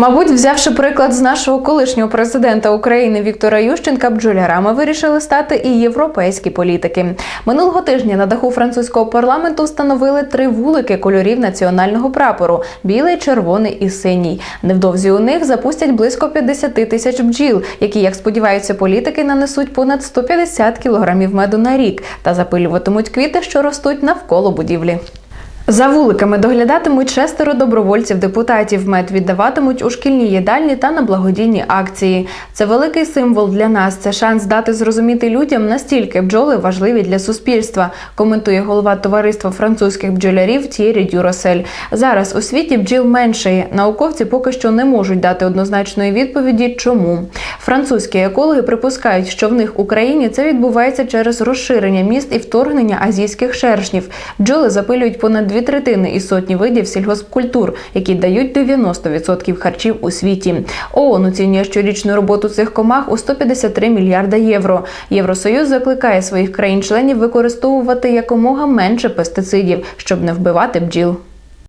Мабуть, взявши приклад з нашого колишнього президента України Віктора Ющенка, бджолярами вирішили стати і європейські політики. Минулого тижня на даху французького парламенту встановили три вулики кольорів національного прапору: білий, червоний і синій. Невдовзі у них запустять близько 50 тисяч бджіл, які, як сподіваються політики, нанесуть понад 150 кілограмів меду на рік та запилюватимуть квіти, що ростуть навколо будівлі. За вуликами доглядатимуть шестеро добровольців-депутатів. Мед віддаватимуть у шкільні їдальні та на благодійні акції. Це великий символ для нас. Це шанс дати зрозуміти людям, настільки бджоли важливі для суспільства. Коментує голова товариства французьких бджолярів Т'єрі Дюросель. Зараз у світі бджіл меншає. Науковці поки що не можуть дати однозначної відповіді, чому. Французькі екологи припускають, що в них в Україні це відбувається через розширення міст і вторгнення азійських шершнів. Бджоли запилюють понад дві третини із сотні видів сільгоспкультур, які дають 90% харчів у світі. ООН оцінює щорічну роботу цих комах у 153 мільярда євро. Євросоюз закликає своїх країн-членів використовувати якомога менше пестицидів, щоб не вбивати бджіл.